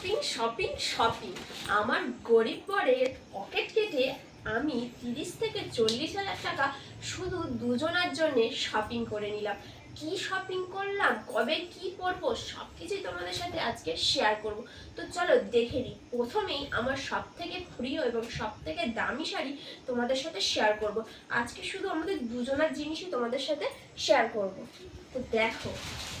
Shopping shopping shopping আমার গরিব বরের পকেট কেটে আমি তিরিশ থেকে চল্লিশ হাজার টাকা শুধু দুজনার জন্যে শপিং করে নিলাম। কি শপিং করলাম? কবে কি করব সব কিছুই তোমাদের সাথে আজকে শেয়ার করব। তো চলো দেখে নিই। প্রথমেই আমার সব থেকে প্রিয় এবং সব থেকে দামি শাড়ি তোমাদের সাথে শেয়ার করব। আজকে শুধু আমাদের দুজনার জিনিসই তোমাদের সাথে শেয়ার করব। তো দেখো,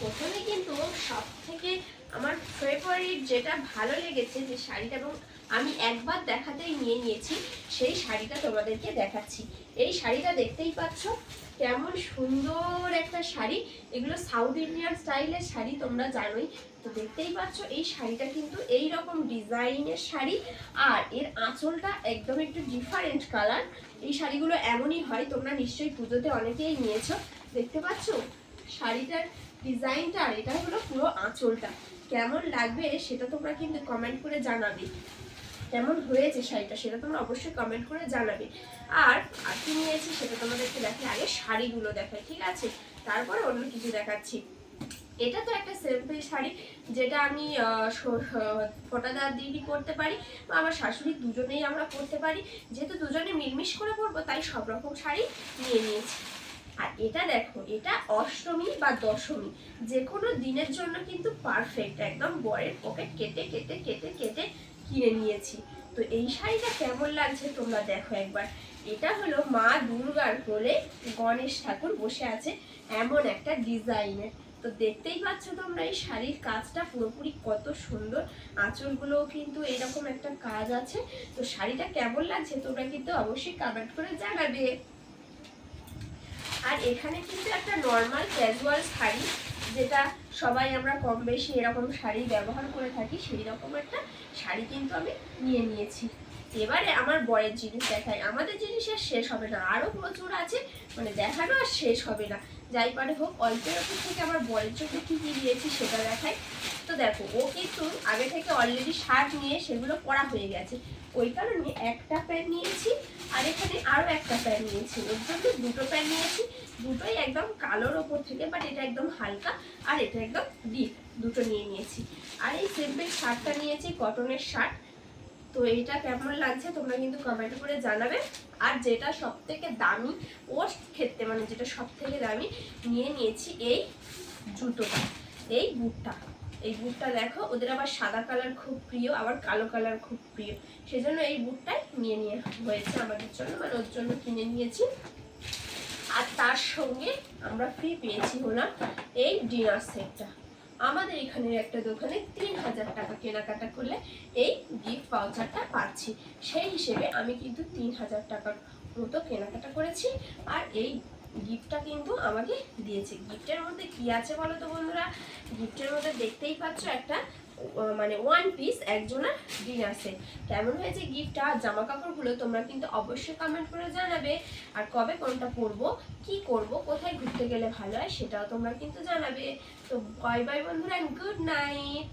প্রথমে কিন্তু সব থেকে আমার ফেভারিট যেটা ভালো লেগেছে যে শাড়িটা এবং আমি একবার দেখাতেই নিয়ে নিয়েছি, সেই শাড়িটা তোমাদেরকে দেখাচ্ছি। এই শাড়িটা দেখতেই পাচ্ছ, কেমন সুন্দর একটা শাড়ি। এগুলো সাউথ ইন্ডিয়ান স্টাইলের শাড়ি, তোমরা জানোই। তো দেখতেই পাচ্ছ, এই শাড়িটা কিন্তু এই রকম ডিজাইনের শাড়ি। আর এর আঁচলটা একদম একটু ডিফারেন্ট কালার এই শাড়িগুলো এমনই হয়, তোমরা নিশ্চয়ই পুজোতে অনেকেই নিয়েছো। দেখতে পাচ্ছ? শাড়িটার ডিজাইনটা আর এটা হলো পুরো আঁচলটা। কেমন লাগবে সেটা তোমরা কিন্তু কমেন্ট করে জানাবে। কেমন হয়েছে শাড়িটা সেটা তোমরা অবশ্যই কমেন্ট করে জানাবে। আর কি নিয়েছি সেটা তোমাদেরকে দেখে আগে শাড়িগুলো দেখাই, ঠিক আছে? তারপরে অন্য কিছু দেখাচ্ছি। এটা তো একটা সিম্পল শাড়ি, যেটা আমি ফোটাদার দিদি করতে পারি, বা আমার শাশুড়ি দুজনেই আমরা করতে পারি। যেহেতু দুজনে মিলমিশ করে পরবো, তাই সব রকম শাড়ি নিয়ে নিয়েছি। আর এটা দেখো, এটা অষ্টমী বা দশমী। যে কোনো দিনের জন্য কিন্তু পারফেক্ট একদম বরের পকেট কেটে কেটে কেটে কেটে কিনে নিয়েছি। তো এই শাড়িটা কেমন লাগছে তোমরা দেখো একবার। এটা হলো মা দুর্গার কোলে গণেশ ঠাকুর বসে আছে এমন একটা ডিজাইনের তো দেখতেই পাচ্ছ তোমরা এই শাড়ির কাজটা পুরোপুরি কত সুন্দর। আঁচলগুলোও কিন্তু এরকম একটা কাজ আছে। তো শাড়িটা কেমন লাগছে তোমরা কিন্তু অবশ্যই কমেন্ট করে জানাবে। আর এখানে কিন্তু একটা নর্মাল ক্যাজুয়াল শাড়ি, যেটা সবাই আমরা কম বেশি এরকম শাড়ি ব্যবহার করে থাকি, সেই রকম একটা শাড়ি কিন্তু আমি নিয়ে নিয়েছি। এবারে আমার বরের জিনিস দেখাই। আমাদের জিনিস আর শেষ হবে না আরও প্রচুর আছে মানে দেখানো আর শেষ হবে না। যাই পারে হোক অল্পের ওপর থেকে আমার বরের জন্য কী কী দিয়েছি সেটা দেখাই। তো দেখো, ও কিন্তু আগে থেকে অলরেডি শার্ট নিয়ে সেগুলো পরা হয়ে গেছে। ওই কারণে একটা প্যান্ট নিয়েছি আর এখানে আরও একটা প্যান্ট নিয়েছি। ওর জন্য দুটো প্যান্ট নিয়েছি। দুটোই একদম কালোর ওপর থেকে বাট এটা একদম হালকা আর এটা একদম ডিপ দুটো নিয়ে নিয়েছি। আর এই সিম্পল শার্টটা নিয়েছি কটনের শার্ট। তো এইটা কেমন লাগছে তোমরা কিন্তু কমেন্ট করে জানাবে। আর যেটা সব থেকে দামি, ওর ক্ষেত্রে মানে যেটা সব থেকে দামি, নিয়ে নিয়েছি এই জুতোটা, এই বুটটা। এই বুটটা দেখো, ওদের আবার সাদা কালার খুব প্রিয়, আবার কালো কালার খুব প্রিয়। সেজন্য এই বুটটাই নিয়ে নিয়ে হয়েছে আমাদের জন্য মানে ওর জন্য কিনে নিয়েছি। আর তার সঙ্গে আমরা ফ্রি পেয়েছি হলাম এই ডিনার সেটটা। আমাদের এখানের একটা দোকানে তিন হাজার টাকা কেনাকাটা করলে এই গিফট পাউচারটা পাচ্ছি। সেই হিসেবে আমি কিন্তু তিন হাজার টাকার মতো কেনাকাটা করেছি, আর এই গিফটটা কিন্তু আমাকে দিয়েছে। গিফটের মধ্যে কি আছে বলো তো বন্ধুরা? গিফটের মধ্যে দেখতেই পাচ্ছ একটা মানে ওয়ান পিস একজনের ডিনার সেট কেমন হয়েছে গিফটটা জামা কাপড়গুলো তোমরা কিন্তু অবশ্যই কমেন্ট করে জানাবে। আর কবে কোনটা পরবো? কি করব? কোথায় ঘুরতে গেলে ভালো হয়? সেটাও তোমরা কিন্তু জানাবে। তো বাই বাই বন্ধুরা গুড নাইট